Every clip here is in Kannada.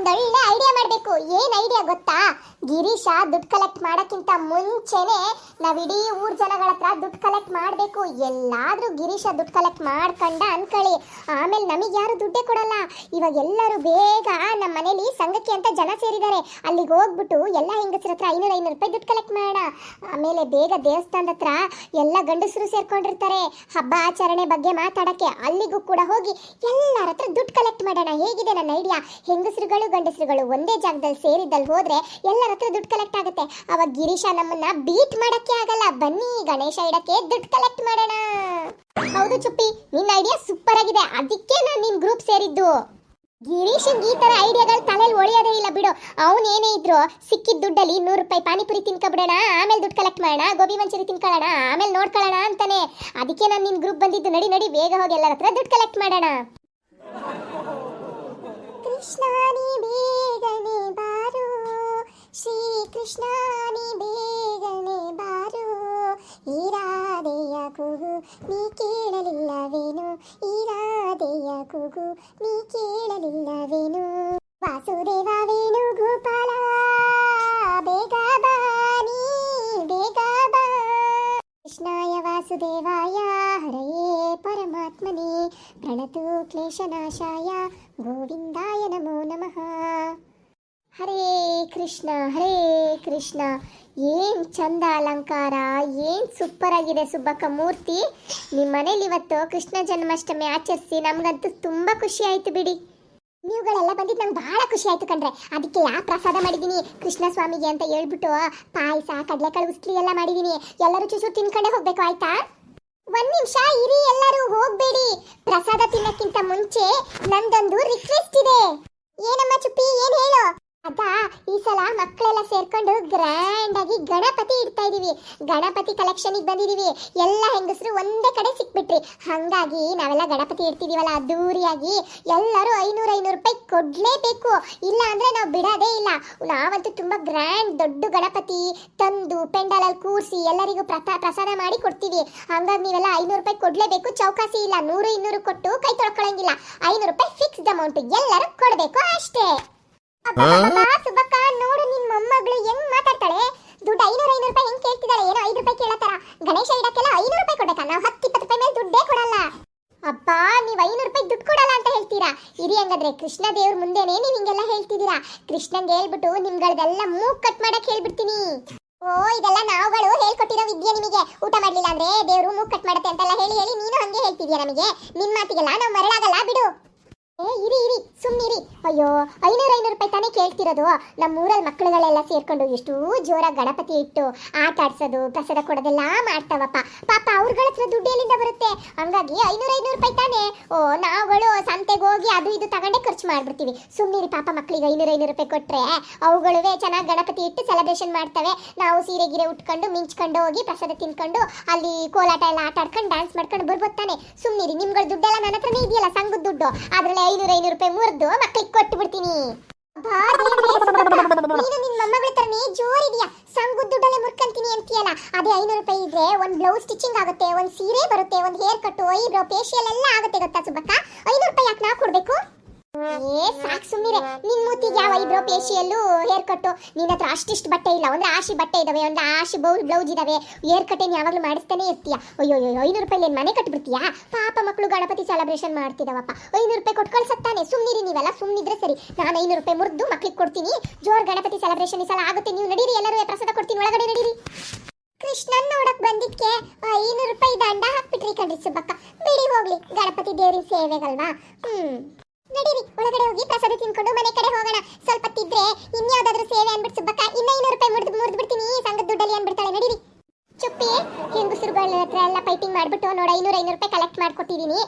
ಒಂದೊಳ್ಳೆ ಐಡಿಯಾ ಮಾಡಬೇಕು. ಏನ್ ಐಡಿಯಾ ಗೊತ್ತಾ? ಗಿರೀಶ ದುಡ್ಡು ಕಲೆಕ್ಟ್ ಮಾಡೋಕ್ಕಿಂತ ಮುಂಚೆನೆ ನಾವ್ ಇಡೀ ಊರ್ ಜನಗಳ ಹತ್ರ ದುಡ್ಡು ಕಲೆಕ್ಟ್ ಮಾಡಬೇಕು. ಎಲ್ಲಾದ್ರೂ ಗಿರೀಶ ದುಡ್ಡು ಕಲೆಕ್ಟ್ ಮಾಡ್ಕೊಂಡ ಅನ್ಕೊಳ್ಳಿ. ಆಮೇಲೆ ನಮಗೆ ಯಾರು ದುಡ್ಡೇ ಕೊಡಲ್ಲ. ಇವಾಗ ಎಲ್ಲರೂ ಬೇಗ ನಮ್ಮ ಮನೇಲಿ ಸಂಘಕ್ಕೆ ಅಂತ ಜನ ಸೇರಿದ್ದಾರೆ. ಅಲ್ಲಿಗೆ ಹೋಗ್ಬಿಟ್ಟು ಎಲ್ಲ ಹೆಂಗಸರ ಹತ್ರ ಐನೂರು ಐನೂರು ರೂಪಾಯಿ ದುಡ್ಡು ಕಲೆಕ್ಟ್ ಮಾಡೋಣ ಆಮೇಲೆ ಬೇಗ ದೇವಸ್ಥಾನದ ಹತ್ರ ಎಲ್ಲ ಗಂಡಸರು ಸೇರ್ಕೊಂಡಿರ್ತಾರೆ. ಹಬ್ಬ ಆಚರಣೆ ಬಗ್ಗೆ ಮಾತಾಡೋಕ್ಕೆ ಅಲ್ಲಿಗೂ ಕೂಡ ಹೋಗಿ ಎಲ್ಲರ ಹತ್ರ ದುಡ್ಡು ಕಲೆಕ್ಟ್ ಮಾಡೋಣ. ಹೇಗಿದೆ ನನ್ನ ಐಡಿಯಾ ಹೆಂಗಸರುಗಳು ಗಂಡಸರುಗಳು ಒಂದೇ ಜಾಗದಲ್ಲಿ ಸೇರಿದ್ದಲ್ಲಿ ಹೋದ್ರೆ ಎಲ್ಲರ ಹತ್ರ ದುಡ್ಡು ಕಲೆಕ್ಟ್ ಆಗುತ್ತೆ. ಅವಾಗ ಗಿರೀಶ ನಮ್ಮನ್ನ ಬೀಟ್ ಮಾಡಕ್ಕೆ ಆಗಲ್ಲ. ಬನ್ನಿ ಗಣೇಶ ಇಡಕ್ಕೆ ದುಡ್ಡು ಕಲೆಕ್ಟ್ ಮಾಡೋಣ. ಹೌದು ಚುಪ್ಪಿ, ನಿನ್ನ ಐಡಿಯಾ ಸೂಪರ್ ಆಗಿದೆ. ಅದಕ್ಕೆ ನಾನು ನಿಮ್ ಗ್ರೂಪ್ ಸೇರಿದ್ದು. ಗಿರೀಶ್ ಈ ತರ ಐಡಿಯಾಗಳು ತಲೆಯಲ್ಲಿ ಒಳಿಯೋದೇ ಇಲ್ಲ ಬಿಡು. ಅವನೇನೇ ಇದ್ರು ಸಿಕ್ಕಿದ ದುಡ್ಡಲ್ಲಿ ನೂರು ರೂಪಾಯಿ ಪಾನಿಪುರಿ ತಿನ್ಕೊಬಿಡೋಣ, ಆಮೇಲೆ ದುಡ್ಡು ಕಲೆಕ್ಟ್ ಮಾಡೋಣ, ಗೋಬಿ ಮಂಚೂರಿ ತಿನ್ಕೊಳ್ಳೋಣ, ಆಮೇಲೆ ನೋಡ್ಕೊಳ್ಳೋಣ ಅಂತಾನೆ. ಅದಕ್ಕೆ ನಾನು ನಿನ್ ಗ್ರೂಪ್ ಬಂದಿದ್ದು ನಡಿ ನಡಿ, ಬೇಗ ಹೋಗಿ ಎಲ್ಲರ ಹತ್ರ ದುಡ್ಡು ಕಲೆಕ್ಟ್ ಮಾಡೋಣ. ಕೃಷ್ಣ ನೀ ಬೇಗನೆ ಬಾರು. ಶ್ರೀ ಕೃಷ್ಣ ನೀ ಬೇಗನೆ ಬಾರು. ಈ ಕೂಗು ನೀ ಕೇಳಲಿಲ್ಲವೇನು? ಈ ರಾಧೆಯ ಕೂಗು ನೀ ಕೇಳಲಿಲ್ಲವೇನು? ವಾಸುದೇವ ವೇಣು ಗೋಪಾಲ ಬೇಗ ಕೃಷ್ಣಾಯ ವಾಸುದೇವಾಯ, ಹರೆಯೇ ಪರಮಾತ್ಮನೇ. ಪ್ರಣತು ಕ್ಲೇಶನಾಶಾಯ, ಗೋವಿಂದಾಯ ನಮೋ ನಮಃ. ಹರೇ ಕೃಷ್ಣ ಹರೇ ಕೃಷ್ಣ. ಏನ್ ಚಂದ ಅಲಂಕಾರ, ಏನ್ ಸೂಪರ್ ಆಗಿದೆ ಸುಬ್ಬಕ್ಕ ಮೂರ್ತಿ. ನಿಮ್ಮ ಮನೇಲಿ ಇವತ್ತು ಕೃಷ್ಣ ಜನ್ಮಾಷ್ಟಮಿ ಆಚರಿಸಿ ನಮಗಂತೂ ತುಂಬಾ ಖುಷಿ ಆಯ್ತು ಬಿಡಿ. ನೀವುಗಳೆಲ್ಲ ಬಂದಿದ್ದು ನಂಗೆ ಬಹಳ ಖುಷಿ ಆಯ್ತು ಕಣ್ರೆ. ಅದಕ್ಕೆ ಯಾ ಪ್ರಸಾದ ಮಾಡಿದ್ದೀನಿ ಕೃಷ್ಣ ಸ್ವಾಮಿಗೆ ಅಂತ ಹೇಳ್ಬಿಟ್ಟು ಪಾಯಸ, ಕಡಲೆಕಾಳು, ಉಸ್ಲಿ ಎಲ್ಲ ಮಾಡಿದ್ದೀನಿ ಎಲ್ಲರೂ ಚೂಚು ತಿನ್ಕೊಂಡೇ ಹೋಗ್ಬೇಕು, ಆಯ್ತಾ? ಒಂದ್ ನಿಮಿಷ ಇರಿ, ಎಲ್ಲರೂ ಹೋಗ್ಬೇಡಿ. ಪ್ರಸಾದ ತಿನ್ನಕ್ಕಿಂತ ಮುಂಚೆ ನಂದೊಂದು ರಿಕ್ವೆಸ್ಟ್ ಇದೆ. ಏನಮ್ಮ ಚುಪ್ಪಿ ಸಲ ಮಕ್ಕಳೆಲ್ಲ ಸೇರ್ಕೊಂಡು ಗ್ರ್ಯಾಂಡ್ ಆಗಿ ಗಣಪತಿ ಇಡ್ತಾ ಇದೀವಿ. ಗಣಪತಿ ಕಲೆಕ್ಷನ್ ಬಂದಿದೀವಿ. ಎಲ್ಲ ಹೆಂಗಸರು ಒಂದೇ ಕಡೆ ಸಿಕ್ಬಿಟ್ರಿ. ಹಂಗಾಗಿ ನಾವೆಲ್ಲ ಗಣಪತಿ ಇಡ್ತಿದೀವಲ್ಲ, ಅದ್ದೂರಿಯಾಗಿ. ಎಲ್ಲರೂ ಐನೂರು ಐನೂರು ರೂಪಾಯಿ ಕೊಡ್ಲೇಬೇಕು. ಇಲ್ಲ ಅಂದ್ರೆ ನಾವು ಬಿಡೋದೇ ಇಲ್ಲ. ನಾವಂತೂ ತುಂಬಾ ಗ್ರ್ಯಾಂಡ್ ದೊಡ್ಡ ಗಣಪತಿ ತಂದು ಪೆಂಡಲಲ್ಲಿ ಕೂರಿಸಿ ಎಲ್ಲರಿಗೂ ಪ್ರಸಾದ ಮಾಡಿ ಕೊಡ್ತೀವಿ. ಹಂಗಾಗಿ ನೀವೆಲ್ಲ ಐನೂರು ರೂಪಾಯಿ ಕೊಡ್ಲೇಬೇಕು. ಚೌಕಾಸಿ ಇಲ್ಲ, ನೂರು, ಇನ್ನೂರು ಕೊಟ್ಟು ಕೈ ತೊಳ್ಕೊಳ್ಳಂಗಿಲ್ಲ ಐನೂರು ರೂಪಾಯಿ ಫಿಕ್ಸ್ಡ್ ಅಮೌಂಟ್ ಎಲ್ಲರೂ ಕೊಡಬೇಕು ಅಷ್ಟೇ. ಸುಬ್ಬಕ್ಕ, ನೋಡು ನಿನ್ ಮೊಮ್ಮಗಳು ಹೆಂಗ್ ಮಾತಾಡ್ತಾಳೆ. ದುಡ್ಡು ಐನೂರು ಐನೂರು ರೂಪಾಯಿ ಹೆಂಗ್ ಕೇಳ್ತಿದ್ದಾಳೆ? ಏನೋ ಐದು ರೂಪಾಯಿ ಕೇಳತ್ತಾರ? ಗಣೇಶ ಇಡಕ್ಕೆಲ್ಲ ಐನೂರು ರೂಪಾಯಿ ಕೊಡ್ಬೇಕಾ? ನಾವು ಹತ್ತು, ಇಪ್ಪತ್ತು ರೂಪಾಯಿ ಮೇಲೆ ದುಡ್ಡೇ ಕೊಡಲ್ಲ. ಅಪ್ಪ ನೀವು ಐನೂರು ರೂಪಾಯಿ ದುಡ್ಡು ಕೊಡಲ್ಲ ಅಂತ ಹೇಳ್ತೀರಾ? ಇರಿ ಹಂಗಾದ್ರೆ, ಕೃಷ್ಣ ದೇವ್ರ ಮುಂದೆನೆ ನೀವು ಹಿಂಗೆಲ್ಲ ಹೇಳ್ತಿದ್ದೀರಾ? ಕೃಷ್ಣಂಗೆ ಹೇಳ್ಬಿಟ್ಟು ನಿಮ್ಗಳದೆಲ್ಲ ಮೂಗ್ ಕಟ್ ಮಾಡಕ್ ಹೇಳ್ಬಿಡ್ತೀನಿ. ಓ, ಇದೆಲ್ಲ ನಾವುಗಳು ಹೇಳ್ಕೊಟ್ಟಿರೋ ವಿದ್ಯೆ ನಿಮಗೆ. ಊಟ ಮಾಡ್ಲಿಲ್ಲ ಅಂದ್ರೆ ದೇವ್ರು ಮೂಗ್ ಕಟ್ ಮಾಡುತ್ತೆ ಅಂತೆಲ್ಲ ಹೇಳಿ ಹೇಳಿ ನೀನು ಹಂಗೆ ಹೇಳ್ತಿದ್ಯಾ ನಮಗೆ? ನಿನ್ ಮಾತಿಗೆಲ್ಲ ನಾವು ಮರಳಾಗಲ್ಲ, ಬಿಡು. ಏ, ಇರಿ ಇರಿ ಸುಮ್ಮನಿರಿ ಅಯ್ಯೋ, ಐನೂರು ಐನೂರು ರೂಪಾಯಿ ತಾನೇ ಕೇಳ್ತಿರೋದು. ನಮ್ಮ ಊರಲ್ಲಿ ಮಕ್ಕಳುಗಳೆಲ್ಲ ಸೇರ್ಕೊಂಡು ಎಷ್ಟು ಜೋರಾಗಿ ಗಣಪತಿ ಇಟ್ಟು ಆಟ ಆಡ್ಸೋದು, ಪ್ರಸಾದ ಕೊಡೋದೆಲ್ಲ ಮಾಡ್ತಾವಪ್ಪ. ಪಾಪ ಅವ್ರಗಳ ಹತ್ರ ದುಡ್ಡು ಎಲ್ಲಿಂದ ಬರುತ್ತೆ? ಹಂಗಾಗಿ ಐನೂರು ಐನೂರು ರೂಪಾಯಿ ತಾನೇ. ಓ, ನಾವುಗಳು ಸಂತೆಗೆ ಹೋಗಿ ಅದು ಇದು ತಗೊಂಡೇ ಖರ್ಚು ಮಾಡಿಬಿಡ್ತೀವಿ. ಸುಮ್ಮನಿರಿ ಪಾಪ ಮಕ್ಕಳಿಗೆ ಐನೂರು ಐನೂರು ರೂಪಾಯಿ ಕೊಟ್ಟರೆ ಅವುಗಳುವೆ ಚೆನ್ನಾಗಿ ಗಣಪತಿ ಇಟ್ಟು ಸೆಲೆಬ್ರೇಷನ್ ಮಾಡ್ತವೆ. ನಾವು ಸೀರೆ, ಗಿರೆ ಉಟ್ಕೊಂಡು, ಮಿಂಚ್ಕೊಂಡು ಹೋಗಿ ಪ್ರಸಾದ ತಿನ್ಕೊಂಡು ಅಲ್ಲಿ ಕೋಲಾಟ ಎಲ್ಲ ಆಟ ಆಡ್ಕೊಂಡು ಡ್ಯಾನ್ಸ್ ಮಾಡ್ಕೊಂಡು ಬರ್ಬೋದು ತಾನೆ. ಸುಮ್ಮನಿರಿ ನಿಮ್ಗಳ ದುಡ್ಡೆಲ್ಲ ನನ್ನ ಹತ್ರನೇ ಇದೆಯಲ್ಲ, ಸಂಘದ ದುಡ್ಡು. ಅದ್ರಲ್ಲಿ ಐನೂರು ಐನೂರು ರೂಪಾಯಿ ಮುರಿದು ಮಕ್ಕಳಿಗೆ ಕೊಟ್ಟು ಬಿಡ್ತೀನಿ ಅದೇ ಐನೂರು ರೂಪಾಯಿ ಇದ್ರೆ ಒಂದ್ ಬ್ಲೌಸ್ ಸ್ಟಿಚಿಂಗ್ ಆಗುತ್ತೆ, ಒಂದ್ ಸೀರೆ ಬರುತ್ತೆ, ಒಂದ್ ಹೇರ್ ಕಟ್ ಐಬ್ರೋ ಫೇಶಿಯಲ್ ಎಲ್ಲ ಆಗುತ್ತೆ ಗೊತ್ತಾ ಸುಬ್ಬಕ್ಕ? ಐನೂರು ರೂಪಾಯಿ ಯಾಕೆ ನಾವು ಕೊಡ್ಬೇಕು? ಏ, ಸಾಕ್ ಸುಮ್ಮಿರೆ ನಿನ್ ಮೂತಿಗೆ ಯಾವ ಐಬ್ರೋ ಫೇಶಿಯಲ್ಲು ಹೇರ್ ಕಟ್ಟು ನಿನ್ನ ಹತ್ರ ಅಷ್ಟಿಷ್ಟು ಬಟ್ಟೆ ಇಲ್ಲ. ಒಂದು ಆಶಿ ಬಟ್ಟೆ ಇದಾವೆ, ಒಂದು ಆಶಿ ಬೌಲ್ ಬ್ಲೌಸ್ ಇದಾವೆ. ಹೇರ್ ಕಟ್ ಏನು ಯಾವಾಗಲೂ ಮಾಡಿಸ್ತಾನೆ ಇರ್ತೀಯ? ಅಯ್ಯೋ ಅಯ್ಯೋ ಐನೂರು ರೂಪಾಯಿ ಏನು ಮನೆ ಕಟ್ಬಿಡ್ತೀಯಾ? ಪಾಪ ಮಕ್ಕಳು ಗಣಪತಿ ಸೆಲೆಬ್ರೇಷನ್ ಮಾಡ್ತಿದಾವಪ್ಪ. ಐನೂರು ರೂಪಾಯಿ ಕೊಟ್ಟು ಕಳ್ಸತ್ತಾನೆ ಸುಮ್ಮನಿರಿ ನೀವೆಲ್ಲ ಸುಮ್ಮನಿದ್ರೆ ಸರಿ. ನಾನು ಐನೂರು ರೂಪಾಯಿ ಮುರಿದು ಮಕ್ಳಿಗೆ ಕೊಡ್ತೀನಿ. ಜೋರ್ ಗಣಪತಿ ಸೆಲೆಬ್ರೇಷನ್ ಈ ಸಲ ಆಗುತ್ತೆ. ನೀವು ನಡೀರಿ, ಎಲ್ಲರೂ ಪ್ರಸಾದ ಕೊಡ್ತೀನಿ. ಒಳಗಡೆ ನಡೀರಿ. ಕೃಷ್ಣನ್ ನೋಡಕ್ ಬಂದಿದ್ಕೆ, ಐನೂರು ರೂಪಾಯಿ ದಂಡ ಹಾಕ್ಬಿಟ್ರಿ ಕಣ್ರಿ ಸುಬ್ಬಕ್ಕ. ಬಿಡಿ ಹೋಗ್ಲಿ, ಗಣಪತಿ ದೇವ್ರಿನ ಸೇವೆಗಲ್ವಾ? ಹ್ಮ್. ನಡೀರಿ, ಒಳಗಡೆ ಹೋಗಿ ಪ್ರಸಾದ ತಿನ್ಕೊಂಡು ಮನೆ ಕಡೆ ಹೋಗೋಣ. ಸ್ವಲ್ಪ ತಿದ್ರೆ ಇನ್ಯಾವುದಾದ್ರೂ ಸೇವೆ ಅನ್ಬಿಟ್ಟು ಸುಬ್ಬಕ್ಕ ಇನ್ನ ಐನೂರು ರೂಪಾಯಿ ಮುರಿದು ಮುರಿದು ಬಿಡ್ತೀನಿ ಸಂಘದ ದುಡ್ಡಲ್ಲಿ ಅನ್ಬಿಡ್ತಾಳೆ ನಡೀರಿ. ಚುಪ್ಪಿ ಹೆಂಗಸರುಗಳ ಹತ್ರ ಎಲ್ಲ ಫೈಟಿಂಗ್ ಮಾಡ್ಬಿಟ್ಟು ನೋಡಿ, ಐನೂರು ಐನೂರು ರೂಪಾಯಿ ಕಲೆಕ್ಟ್ ಮಾಡ್ಕೊಟ್ಟಿದ್ದೀನಿ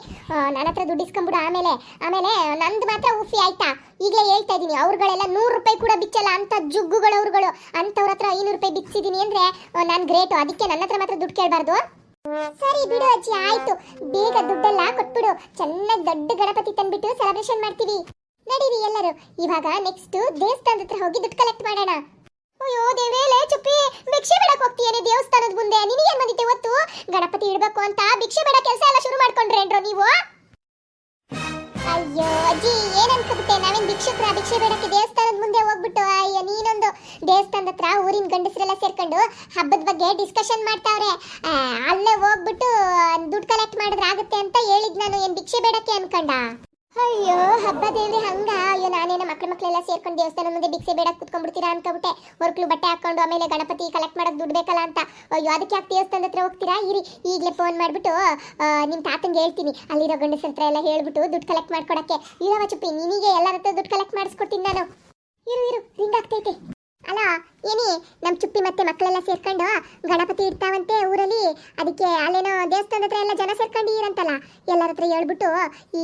ನನ್ನ ಹತ್ರ ದುಡ್ಡು ಇಸ್ಕೊಂಬಿಡು ಆಮೇಲೆ ಆಮೇಲೆ ನಂದು ಮಾತ್ರ ಉಫಿ ಆಯ್ತಾ? ಈಗಲೇ ಹೇಳ್ತಾ ಇದ್ದೀನಿ ಅವ್ರುಗಳೆಲ್ಲ ನೂರು ರೂಪಾಯಿ ಕೂಡ ಬಿಚ್ಚಲ್ಲ ಅಂತ ಜುಗ್ಗುಗಳು ಅವ್ರುಗಳು ಅಂಥವ್ರ ಹತ್ರ ಐನೂರು ರೂಪಾಯಿ ಬಿಚ್ಚಿದ್ದೀನಿ ಅಂದ್ರೆ ನಾನು ಗ್ರೇಟು, ಅದಕ್ಕೆ ನನ್ನ ಹತ್ರ ಮಾತ್ರ ದುಡ್ಡು ಕೇಳಬಾರ್ದು. ಸರಿ ಬಿಡು ಅಜ್ಜಿ, ಆಯ್ತು. ಬೇಗ ದುಡ್ಡೆಲ್ಲ ಕೊಟ್ಬಿಡು. ಚೆನ್ನಾಗಿ ದೊಡ್ಡ ಗಣಪತಿ ತಂದ್ಬಿಟ್ಟು ಸೆಲೆಬ್ರೇಷನ್ ಮಾಡ್ತೀವಿ. ನಡೀರಿ ಎಲ್ಲರೂ. ಇವಾಗ ನೆಕ್ಸ್ಟ್ ದೇವಸ್ಥಾನದ ಹತ್ರ ಹೋಗಿ ದುಡ್ಡು ಕಲೆಕ್ಟ್ ಮಾಡೋಣ. ಅಯ್ಯೋ, ದೇವೇಲೆ, ಚುಪ್ಪಿ, ಭಿಕ್ಷೆ ಬೇಡಕ್ ಹೋಗ್ತೀಯೇನೆ ದೇವಸ್ಥಾನದ ಮುಂದೆ? ನಿನಗೇನ್ ಬಂದಿತ್ತೆ ಇವತ್ತು? ಗಣಪತಿ ಇಡಬೇಕು ಅಂತ ಭಿಕ್ಷೆ ಬೇಡ ಕೆಲಸ ಎಲ್ಲ ಶುರು ಮಾಡ್ಕೊಂಡ್ರೇನ್ರೋ ನೀವು? ಅಯ್ಯೋ, ಅಜ್ಜಿ ಏನ್ ಅನ್ಕೋಬಿಟ್ಟೆ ನಾವೇನ್ ಭಿಕ್ಷುಕ್ರ ಭಿಕ್ಷೆ ಬೇಡಕ್ಕೆ ದೇವಸ್ಥಾನದ ಮುಂದೆ ಹೋಗ್ಬಿಟ್ಟು, ಅಯ್ಯೋ, ನೀನೊಂದು ದೇವಸ್ಥಾನದ ಹತ್ರ ಊರಿನ ಗಂಡಸರೆಲ್ಲ ಸೇರ್ಕೊಂಡು ಹಬ್ಬದ ಬಗ್ಗೆ ಡಿಸ್ಕಷನ್ ಮಾಡ್ತಾವ್ರೆ. ಅಲ್ಲೇ ಹೋಗ್ಬಿಟ್ಟು, ದುಡ್ಡು ಕಲೆಕ್ಟ್ ಮಾಡಿದ್ರೆ ಆಗುತ್ತೆ ಅಂತ ಹೇಳಿದ್ ನಾನು. ಏನ್ ಭಿಕ್ಷೆ ಬೇಡಕ್ಕೆ ಅನ್ಕೊಂಡ? ಅಯ್ಯೋ ಹಬ್ಬದ ದೇವ್ರಿ ಹಂಗ. ಅಯ್ಯೋ ನಾನೇನ ಮಕ್ಳ ಮಕ್ಳೆಲ್ಲ ಸೇರ್ಕೊಂಡು ದೇವಸ್ಥಾನ ಮುಂದೆ ಬಿಕ್ಸೆ ಬೇಡ ಕುತ್ಕೊಂಡ್ಬಿಡ್ತೀರಾ ಅನ್ಕೊಬಿಟ್ಟೆ. ಹೊರ್ಕ್ಲು ಬಟ್ಟೆ ಹಾಕೊಂಡು ಆಮೇಲೆ ಗಣಪತಿ ಕಲೆಕ್ಟ್ ಮಾಡೋದು ದುಡ್ಡು ಬೇಕಲ್ಲ ಅಂತ. ಅಯ್ಯೋ, ಅದಕ್ಕೆ ಯಾಕೆ ದೇವಸ್ಥಾನದ ಹತ್ರ ಹೋಗ್ತೀರಾ? ಇರಿ, ಈಗಲೇ ಫೋನ್ ಮಾಡಿಬಿಟ್ಟು ನಿಮ್ಮ ನಿಮ್ ತಾತಂಗೆ ಹೇಳ್ತೀನಿ. ಅಲ್ಲಿರೋ ಗಂಡಸ ಹತ್ರ ಎಲ್ಲ ಹೇಳ್ಬಿಟ್ಟು ದುಡ್ಡು ಕಲೆಕ್ಟ್ ಮಾಡ್ಕೊಡಕ್ಕೆ. ಇರವ ಚುಪ್ಪಿ, ನಿನಗೆ ಎಲ್ಲರ ಹತ್ರ ದುಡ್ಡು ಕಲೆಕ್ಟ್ ಮಾಡಿಸ್ಕೊಡ್ತೀನಿ ನಾನು. ಇರು ಇರು ರಿಂಗ್ ಆಗ್ತೈತೆ ಅಲ್ಲ, ಏನಿ ನಮ್ಮ ಚುಪ್ಪಿ ಮತ್ತೆ ಮಕ್ಕಳೆಲ್ಲ ಸೇರ್ಕೊಂಡು ಗಣಪತಿ ಇಡ್ತಾವಂತೆ ಊರಲ್ಲಿ, ಅದಕ್ಕೆ ಅಲ್ಲೇನೋ ದೇವಸ್ಥಾನದ ಹತ್ರ ಎಲ್ಲ ಜನ ಸೇರ್ಕೊಂಡಿರಂತಲ್ಲ ಎಲ್ಲರ ಹತ್ರ ಹೇಳ್ಬಿಟ್ಟು ಈ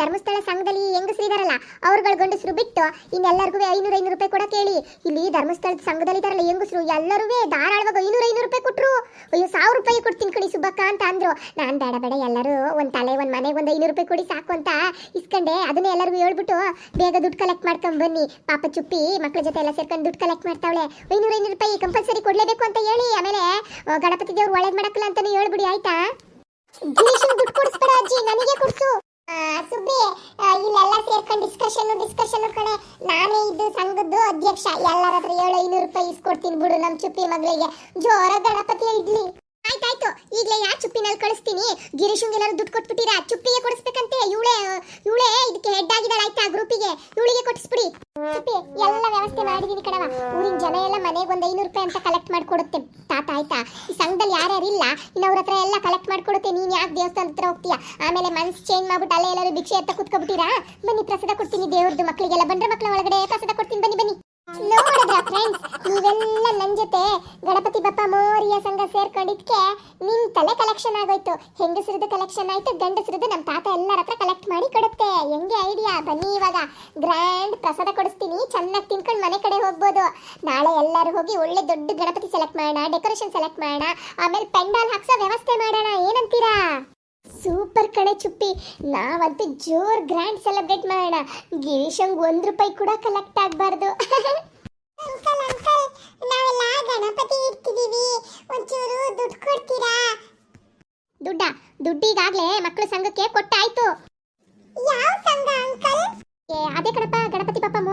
ಧರ್ಮಸ್ಥಳ ಸಂಘದಲ್ಲಿ ಹೆಂಗಸ್ರು ಇದಾರಲ್ಲ, ಅವ್ರುಗಳ ಗಂಡಸರು ಬಿಟ್ಟು ಇನ್ನೆಲ್ಲರಿಗೂ ಐನೂರು ಐನೂರು ರೂಪಾಯಿ ಕೊಡಕ್ಕೆ ಹೇಳಿ ಇಲ್ಲಿ ಧರ್ಮಸ್ಥಳದ ಸಂಘದಲ್ಲಿ ಇದಾರಲ್ಲ ಹೆಂಗಸರು ಎಲ್ಲರೂ ಧಾರಾಳವಾಗಿ ಐನೂರು ಐನೂರು ರೂಪಾಯಿ ಕೊಟ್ರು. ಅಯ್ಯೋ, ಸಾವಿರ ರೂಪಾಯಿ ಕೊಡ್ತೀನಿ ಕಣಿ ಸುಬ್ಬಕ್ಕ ಅಂತ ಅಂದ್ರು. ನಾನು ಬೇಡ ಬೇಡ, ಎಲ್ಲರೂ ಒಂದು ತಲೆ, ಒಂದು ಮನೆಗೆ ಒಂದು ಐನೂರು ರೂಪಾಯಿ ಕೊಡಿ ಸಾಕು ಅಂತ ಇಸ್ಕೊಂಡೆ. ಅದನ್ನೇ ಎಲ್ಲರಿಗೂ ಹೇಳ್ಬಿಟ್ಟು ಬೇಗ ದುಡ್ಡು ಕಲೆಕ್ಟ್ ಮಾಡ್ಕೊಂಡು ಬನ್ನಿ. ಪಾಪ ಚುಪ್ಪಿ ಮಕ್ಕಳ ಜೊತೆ ಎಲ್ಲ ಸೇರ್ಕೊಂಡು ದುಡ್ಡು ಕಲೆಕ್ಟ್ ಮಾಡ್ತಾವಳೆ. ಐನೂರ ಐನೂರು ರೂಪಾಯಿ ಕಂಪಲ್ಸರಿ ಕೊಡ್ಲೇಬೇಕು ಅಂತ ಹೇಳಿ. ಆಮೇಲೆ ಗಣಪತಿ ದೇವ್ರು ಒಳ್ಳೇದ್ ಮಾಡಕ್ಕಲ್ಲ ಅಂತಾನೆ ಹೇಳ್ಬಿಡಿ, ಆಯ್ತಾ? ದುಡ್ಡು ಕೊಡಿಸ್ಬೇಡ ಅಜ್ಜಿ, ನನಗೆ ಕೊಡ್ಸು. ಸುಬ್ಬಿ ಇಲ್ಲೆಲ್ಲ ಸೇರ್ಕೊಂಡು ಡಿಸ್ಕಷನ್ ಡಿಸ್ಕಷನ್ ಕಣೆ. ನಾನೇ ಇದ್ದು ಸಂಘದ್ದು ಅಧ್ಯಕ್ಷ. ಎಲ್ಲರ ಹತ್ರ ಏಳು ಐನೂರು ರೂಪಾಯಿ ಇಸ್ಕೊಡ್ತೀನಿ ಬಿಡು ನಮ್ಮ ಚುಪ್ಪಿ ಮಗಳಿಗೆ. ಜೋರ ಗಣಪತಿ ಇಡ್ಲಿ. ಆಯ್ತಾಯ್ತು. ಈಗಲೇ ಯಾ ಚುಪ್ಪಿನಲ್ಲಿ ಕಳಿಸ್ತೀನಿ. ಗಿರೀಶಂಗೆ ಎಲ್ಲರೂ ದುಡ್ಡು ಕೊಟ್ಬಿಟ್ಟಿರಾ? ಚುಪ್ಪಿಗೆ ಕೊಡಿಸ್ಬೇಕಂತೆ. ಇವಳೆ ಇವಳೆ ಇದಕ್ಕೆ ಹೆಡ್ ಆಗಿದ್ದಾಳೆ ಆಯ್ತಾ ಗ್ರೂಪಿಗೆ? ಇವಳಿಗೆ ಕೊಟ್ಟಿಸ್ಬಿಡಿ. ಚುಪ್ಪಿ, ಎಲ್ಲ ವ್ಯವಸ್ಥೆ ಮಾಡಿದೀನಿ ಕಣವ ಊರಿನ ಜನ ಎಲ್ಲ ಮನೆಗೆ ಒಂದು ಐನೂರು ರೂಪಾಯಿ ಅಂತ ಕಲೆಕ್ಟ್ ಮಾಡಿಕೊಡುತ್ತೆ. ತಾತ, ಆಯ್ತಾ, ಈ ಸಂಘದಲ್ಲಿ ಯಾರ್ಯಾರು ಇಲ್ಲ ಇನ್ನವ್ರ ಹತ್ರ ಎಲ್ಲ ಕಲೆಕ್ಟ್ ಮಾಡಿಕೊಡುತ್ತೆ. ನೀನು ಯಾಕೆ ದೇವಸ್ಥಾನದ ಹತ್ರ ಹೋಗ್ತೀಯಾ? ಆಮೇಲೆ ಮನ್ಸು ಚೇಂಜ್ ಮಾಡ್ಬಿಟ್ಟು ಅಲ್ಲೇ ಎಲ್ಲರೂ ಭಿಕ್ಷೆ ಎತ್ತ ಕುತ್ಕೊಬಿಟ್ಟಿರಾ? ಬನ್ನಿ ಪ್ರಸಾದ ಕೊಡ್ತೀನಿ ದೇವ್ರದ್ದು ಮಕ್ಕಳಿಗೆಲ್ಲ ಬಂದ್ರೆ ಮಕ್ಕಳ ಒಳಗಡೆ ಪ್ರಸಾದ ಕೊಡ್ತೀನಿ. ಬನ್ನಿ ಬನ್ನಿ. ನೋಡಿದ್ರ ಫ್ರೆಂಡ್ಸ್ ನೀವೆಲ್ಲ ನನ್ನ ಜೊತೆ ಗಣಪತಿ ಬಪ್ಪ ಮೋರಿಯ ಸಂಘ ಸೇರ್ಕೊಂಡಿದ್ಕೆ ನಿಮ್ ತಲೆ ಕಲೆಕ್ಷನ್ ಆಗೋಯ್ತು. ಹೆಂಗಸರದ್ದು ಕಲೆಕ್ಷನ್ ಆಯ್ತು ಗಂಡಸರದ್ದು ನಮ್ ತಾತ ಎಲ್ಲರ ಹತ್ರ ಕಲೆಕ್ಟ್ ಮಾಡಿ ಕೊಡುತ್ತೆ. ಹೆಂಗೆ ಐಡಿಯಾ ಬನ್ನಿ ಇವಾಗ. ಗ್ರ್ಯಾಂಡ್ ಪ್ರಸಾದ ಕೊಡಿಸ್ತೀನಿ, ಚೆನ್ನಾಗಿ ತಿನ್ಕೊಂಡು ಮನೆ ಕಡೆ ಹೋಗ್ಬೋದು. ನಾಳೆ ಎಲ್ಲರೂ ಹೋಗಿ ಒಳ್ಳೆ ದೊಡ್ಡ ಗಣಪತಿ ಸೆಲೆಕ್ಟ್ ಮಾಡೋಣ ಡೆಕೋರೇಷನ್ ಸೆಲೆಕ್ಟ್ ಮಾಡೋಣ. ಆಮೇಲೆ ಪೆಂಡಾಲ್ ಹಾಕ್ಸೋ ವ್ಯವಸ್ಥೆ ಮಾಡೋಣ, ಏನಂತೀರಾ? ಸೂಪರ್ ಕಣೆ ಚುಪ್ಪಿ ನಾವಂತೂ ಜೋರ್ ಗ್ರ್ಯಾಂಡ್ ಸೆಲೆಬ್ರೇಟ್ ಮಾಡೋಣ. ಗಿರೀಶಂಗ್ ಒಂದ್ ರೂಪಾಯಿ ಕೂಡ ಕಲೆಕ್ಟ್ ಆಗ್ಬಾರ್ದು. ಅಂಕಲ್ ಅಂಕಲ್ ನಾವೆಲ್ಲ ಗಣಪತಿ ಇಡ್ತಿದೀವಿ ಒಂಚೂರು ದುಡ್ಡು ಕೊಡ್ತೀರಾ? ದುಡ್ಡ? ದುಡ್ಡಿಗಾಗ್ಲೇ ಮಕ್ಕಳ ಸಂಘಕ್ಕೆ ಕೊಟ್ಟಾಯ್ತು. ಯಾವ ಸಂಘ ಅಂಕಲ್ ಅದೇ ಕಣಪ್ಪ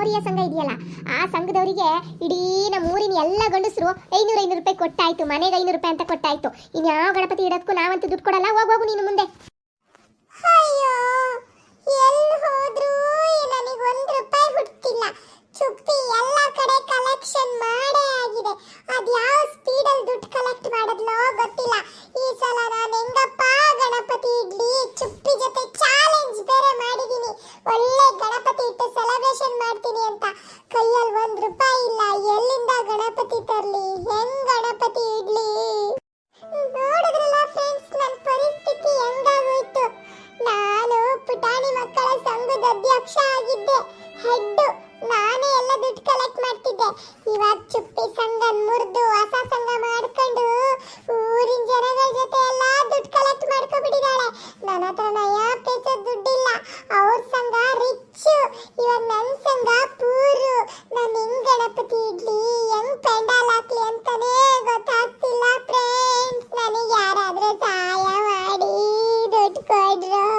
ಗಣಪತಿ ಸಂಘ ಇದೆಯಲ್ಲ, ಆ ಸಂಘದವರಿಗೆ ಇಡೀ ನಮ್ಮ ಊರಿನ ಎಲ್ಲ ಗಂಡಸರು ಐನೂರು ಐನೂರು ರೂಪಾಯಿ ಕೊಟ್ಟಾಯ್ತು, ಮನೆಗೆ ಐನೂರು ರೂಪಾಯಿ ಅಂತ ಕೊಟ್ಟಾಯ್ತು. ಇನ್ಯಾವ ಗಣಪತಿ ಇಡೋದಕ್ಕೂ ನಾವಂತೂ ದುಡ್ಡು ಕೊಡಲ್ಲ, ಹೋಗ್ ಹೋಗು ನೀನು ಮುಂದೆ. ಎಲ್ಲಿ ದುಡ್ಡು ಕೊಡ್ರು